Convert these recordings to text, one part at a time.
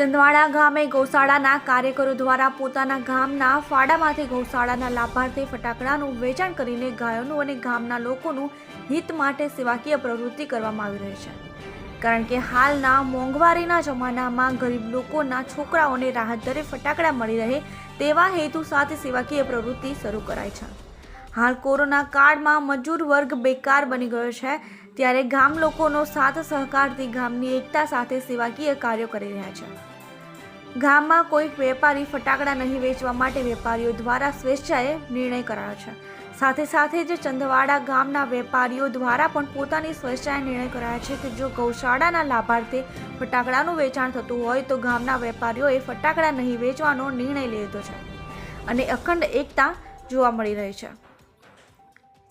ચંદવાડા ગામે ગૌશાળાના કાર્યકરો દ્વારા પોતાના ગામના ફાડામાંથી ગૌશાળાના લાભાર્થે ફટાકડાનું વેચાણ કરીને ગાયોનું અને ગામના લોકોનું હિત માટે સેવાકીય પ્રવૃત્તિ કરવામાં આવી રહી છે. કારણ કે હાલના મોંઘવારીના જમાનામાં ગરીબ લોકોના છોકરાઓને રાહત દરે ફટાકડા મળી રહે તેવા હેતુ સાથે સેવાકીય પ્રવૃત્તિ શરૂ કરાઈ છે. હાલ કોરોના કાળમાં મજૂર વર્ગ બેકાર બની ગયો છે. ત્યારે ગામ લોકોનો સાથ સહકારથી ગામની એકતા સાથે સેવાકીય કાર્યો કરી રહ્યા છે. ગામમાં કોઈ વેપારી ફટાકડા નહીં વેચવા માટે વેપારીઓ દ્વારા સ્વેચ્છાએ નિર્ણય કરાયો છે. સાથે સાથે જ ચંદવાડા ગામના વેપારીઓ દ્વારા પણ પોતાની સ્વેચ્છાએ નિર્ણય કરાયા છે કે જો ગૌશાળાના લાભાર્થે ફટાકડાનું વેચાણ થતું હોય તો ગામના વેપારીઓએ ફટાકડા નહીં વેચવાનો નિર્ણય લીધો છે અને અખંડ એકતા જોવા મળી રહી છે.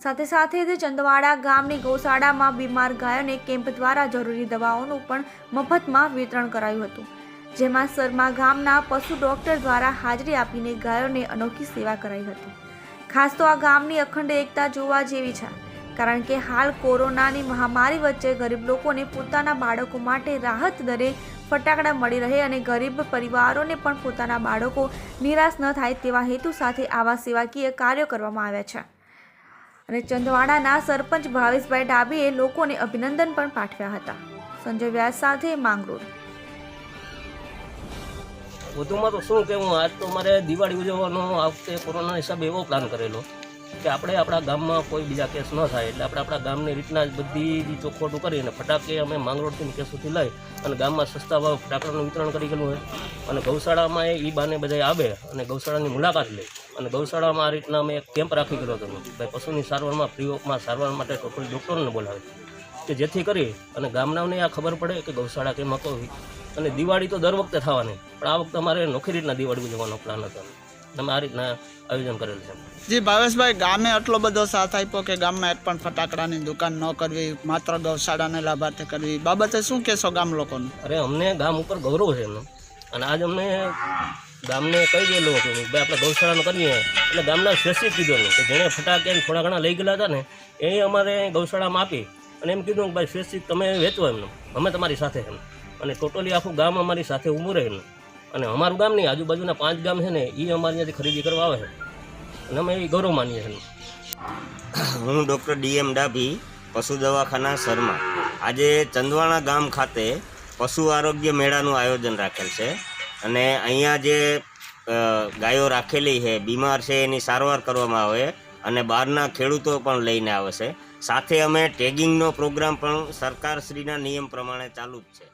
સાથે સાથે જ ચંદવાડા ગામની ગૌશાળામાં બીમાર ગાયોને કેમ્પ દ્વારા જરૂરી દવાઓનું પણ મફતમાં વિતરણ કરાયું હતું. જેમાં સરમા ગામના પશુ ડોક્ટર દ્વારા હાજરી આપીને ગાયોને અનોખી સેવા કરાઈ હતી. ખાસ તો આ ગામની અખંડ એકતા જોવા જેવી છે, કારણ કે હાલ કોરોનાની મહામારી વચ્ચે ગરીબ લોકોને પોતાના બાળકો માટે રાહત દરે ફટાકડા મળી રહે અને ગરીબ પરિવારોને પણ પોતાના બાળકો નિરાશ ન થાય તેવા હેતુ સાથે આવા સેવાકીય કાર્યો કરવામાં આવ્યા છે. અને ચંદવાડાના સરપંચ ભાવેશભાઈ ડાબીએ લોકોને અભિનંદન પણ પાઠવ્યા હતા. સંજય વ્યાસ સાથે માંગરોળ. વધુમાં તો શું કહેવું, આજ તો મારે દિવાળી ઉજવવાનો આ વખતે કોરોના હિસાબે એવો પ્લાન કરેલો કે આપણે આપણા ગામમાં કોઈ બીજા કેસ ન થાય એટલે આપણે આપણા ગામની રીતના જ બધી જ ચોખવટું કરીને ફટાકે અમે માંગરોળથી કેસોથી લઈ અને ગામમાં સસ્તા ભાવ ફટાકડાનું વિતરણ કરી ગયેલું હોય. અને ગૌશાળામાં એ બાને બધા આવે અને ગૌશાળાની મુલાકાત લે. અને ગૌશાળામાં આ રીતના અમે એક કેમ્પ રાખી ગયો હતો. ભાઈ પશુની સારવારમાં ફ્રી ઓફમાં સારવાર માટે ટોટલ ડૉક્ટરને બોલાવે. કે જેથી કરી અને ગામનાઓને આ ખબર પડે કે ગૌશાળા કેમ હતો અને દિવાળી તો દર વખતે થવાની. પણ આ વખતે અમારે નોખી રીતના દિવાળી ઉજવવાનો પ્લાન હતો. અમે આ રીતના આયોજન કરેલું છે. જી ભાવેશભાઈ ગામે આટલો બધો સાથ આપ્યો કે ગામમાં એક પણ ફટાકડાની દુકાન ન કરવી માત્ર ગૌશાળાને લાભાર્થે કરવી બાબતે શું કહેશો ગામ લોકોને? અરે અમને ગામ ઉપર ગૌરવ છે એમનું. અને આજ અમને ગામને કહી ગયેલું હતું કે ભાઈ આપણે ગૌશાળાનું કરીએ. એટલે ગામના સ્પેસિફિક કીધેલું કે જેણે ફટાકે થોડા ઘણા લઈ ગયેલા હતા ને એ અમારે ગૌશાળામાં આપી. અને એમ કીધું કે ભાઈ સ્પેસિફિક તમે વેચો એમનું. અમે તમારી સાથે એમ. અને ટોટલી આખું ગામ અમારી સાથે ઊભું રહે એમનું. અને અમારું ગામ નહીં, આજુબાજુના પાંચ ગામ છે ને એ અમારે ત્યાંથી ખરીદી કરવા આવે છે. અને અમે એ ગૌરવ માનીએ છીએ. હું ડૉક્ટર ડીએમ ડાભી, પશુ દવાખાના શર્મા. આજે ચંદવાણા ગામ ખાતે પશુ આરોગ્ય મેળાનું આયોજન રાખેલ છે. અને અહીંયા જે ગાયો રાખેલી છે, બીમાર છે, એની સારવાર કરવામાં આવે અને બહારના ખેડૂતો પણ લઈને આવે છે. સાથે અમે ટેગિંગનો પ્રોગ્રામ પણ સરકારશ્રીના નિયમ પ્રમાણે ચાલુ જ છે.